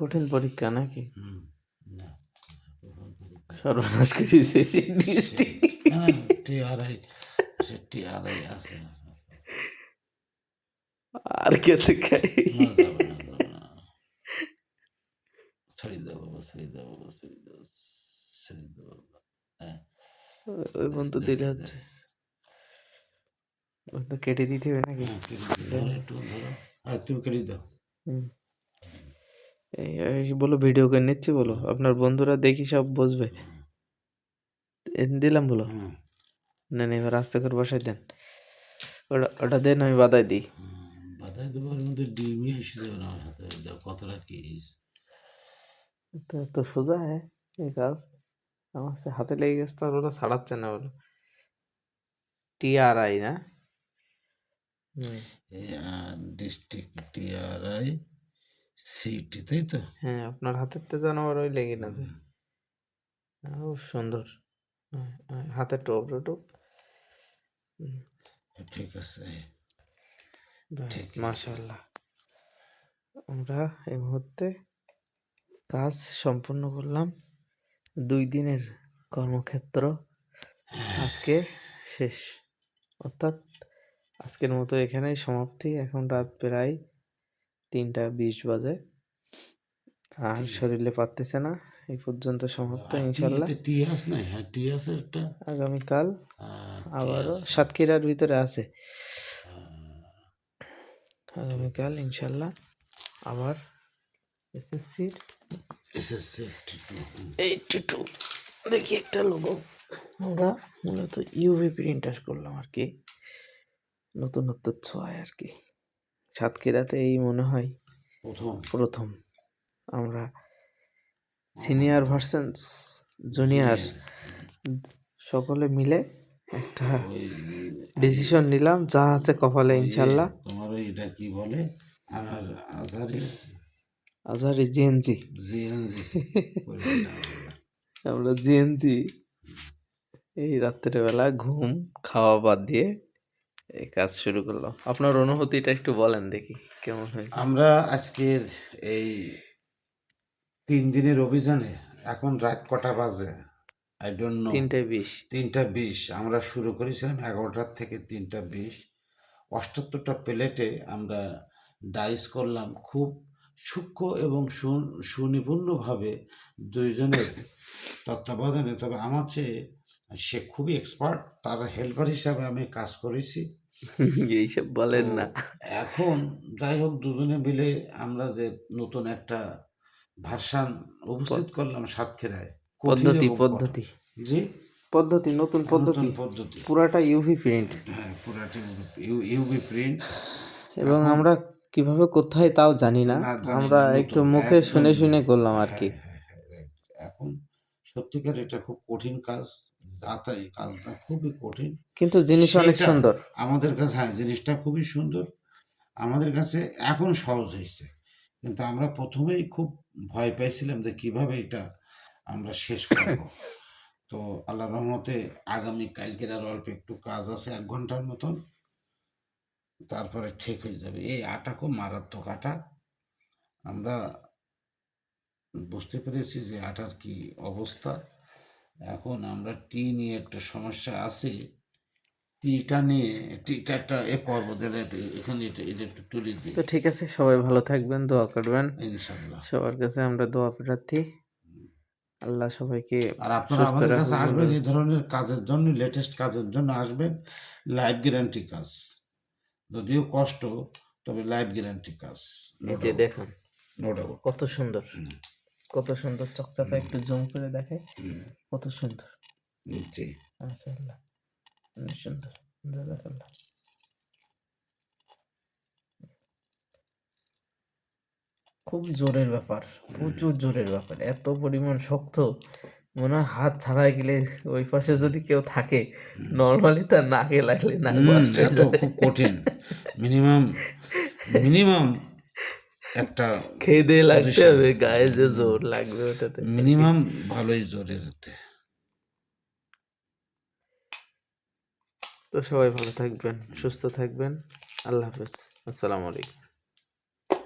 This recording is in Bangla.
কঠিন পরীক্ষা নাকি? সর্বনাশ করেছে না না টিআরআই সে টিআরআই আছে। আর কেসে খাই। ছেড়ে দাও বাবা ছেড়ে দাও বাবা ছেড়ে দাও ছেড়ে দাও বাবা। হ্যাঁ। ওই দেশ, দিলে হচ্ছে। তো কেটে দিতে হবে নাকি? হ্যাঁ, একটু ধরো। আর তুমি কেটে দাও। হুম। এই বলো ভিডিও করে নিচ্ছি বলো। আপনার বন্ধুরা দেখি সব বসবে দিলাম বলো। না না এবার আস্তে করে বসাই দেন। ওটা ওটা দেন আমি বাদাই দিই। বাধাই দেবো ওর মধ্যে ডিমই এসে যাবে না আমার হাতে। দাও কতটা কি তো তো সোজা হ্যাঁ এই কাজ। আমার হাতে লেগে গেছে তো আর ওরা ছাড়াচ্ছে না বলো। টিআরআই না? ডিস্ট্রিক্ট টিআরআই সিটি তাই তো? হ্যাঁ আপনার হাতের তো আবার ওই লেগে না যায় খুব সুন্দর। হ্যাঁ, হ্যাঁ, হাতের টোপ টোপ। ঠিক আছে। আছে। আমরা এই মুহূর্তে কাজ সম্পূর্ণ করলাম। দুই দিনের কর্মক্ষেত্র আজকে শেষ। অর্থাৎ আজকের মতো এখানেই সমাপ্তি। এখন রাত প্রায় তিনটা বিশ বাজে। আর শরীরে পারতেছে না এই পর্যন্ত সমাপ্ত ইনশাল্লাহ। নাই হ্যাঁ একটা আগামীকাল আবারও সাতক্ষীরার ভিতরে আছে। আগামীকাল ইনশাল্লাহ আবার এসএসসির এসএসসি এইটি টু দেখি একটা লোগো আমরা মূলত ইউভি প্রিন্টার করলাম আর কি। নতুনত্ব ছোঁয়ায় আর কি। সাতক্ষীরাতে এই মনে হয় প্রথম। প্রথম। আমরা সিনিয়র ভার্সেন্স জুনিয়র সকলে মিলে একটা ডিসিশন নিলাম যা আছে কপালে ইনশাল্লাহ। তোমার এটা কি বলে? আমার আধারে আজহারি জিএনজি জিএনজি আমরা জিএনজি এই রাত্রেবেলা ঘুম খাওয়া বাদ দিয়ে এই কাজ শুরু করলাম। আপনার অনুভূতিটা একটু বলেন দেখি কেমন হয়েছে? আমরা আজকের এই তিন দিনের অভিযানে এখন রাত কটা বাজে? আই ডোন্ট নো তিনটে বিশ। তিনটা বিশ। আমরা শুরু করেছিলাম এগারোটার থেকে তিনটা বিশ। অষ্টাত্তরটা প্লেটে আমরা ডাইস করলাম খুব সূক্ষ্ম এবং সুনিপুণভাবে দুইজনের তত্ত্বাবধানে। তবে আমার চেয়ে সে খুবই এক্সপার্ট তার হেল্পার হিসাবে আমি কাজ করেছি। এইসব বলেন তো না। এখন যাই হোক দুজনে মিলে আমরা যে নতুন একটা ভার্সান উপস্থিত করলাম সাতক্ষীরায় কঠিন পদ্ধতি এবং পদ্ধতি। জি? পদ্ধতি নতুন পদ্ধতি নতুন পদ্ধতি। পুরাটা ইউভি প্রিন্ট হ্যাঁ পুরাটি ইউবি প্রিন্ট এবং আমরা কীভাবে কোথায় তাও জানি না। না, জানি আমরা একটু মুখে শুনে একদম শুনে। করলাম আর কি। হ্যাঁ, হ্যাঁ, হ্যাঁ, এখন সত্যিকার এটা খুব কঠিন কাজ। যাতাই কাজটা খুবই কঠিন। কিন্তু জিনিস অনেক সুন্দর। আমাদের কাছে হ্যাঁ জিনিসটা খুবই সুন্দর। আমাদের কাছে এখন সহজ হয়েছে। কিন্তু আমরা প্রথমেই খুব ভয় পাইছিলাম যে কীভাবে এটা আমরা শেষ করব। তো আল্লাহ রহমতে আগামী কালকের আর অল্প একটু কাজ আছে এক ঘণ্টার মতন। তারপরে ঠিক হয়ে যাবে। এই আটা খুব মারাত্মক আটা। আমরা বুঝতে পেরেছি যে আটার কি অবস্থা। এখন আমরা টি নিয়ে একটা সমস্যা আছে। টিটা নিয়ে টিটা একটা এ করব তাহলে এখানে এটা এটা একটু তুলে দিই। তো ঠিক আছে সবাই ভালো থাকবেন দোয়া করবেন। ইনশাল্লাহ। সবার কাছে আমরা দোয়া প্রার্থী। আল্লাহ সবাইকে আর আপনারা আমাদের কাছে আসবেন এই ধরনের কাজের জন্য লেটেস্ট কাজের জন্য আসবেন লাইফ গ্যারান্টি কাজ। যদিও কষ্ট তবে লাইফ গ্যারান্টি কাজ এই যে দেখুন নো ডাউট কত সুন্দর। কত সুন্দর চকচকা একটু জুম করে দেখে। কত সুন্দর। জি। মাশাআল্লাহ। অনেক সুন্দর। জাজাকাল্লাহ খুব জোরের ব্যাপার। প্রচুর জোরের ব্যাপার। এত পরিমাণ শক্ত। মনে হয় হাত ছাড়াই গেলে ওই পাশে যদি কেউ থাকে নর্মালি তার নাকে লাগলে না। খুব কঠিন। মিনিমাম মিনিমাম একটা খেয়ে দিয়ে লাগতে হবে গায়ে যে জোর লাগবে ওটাতে। মিনিমাম ভালোই জোরের তো সবাই ভালো থাকবেন সুস্থ থাকবেন। আল্লাহ হাফেজ। আসসালামু আলাইকুম।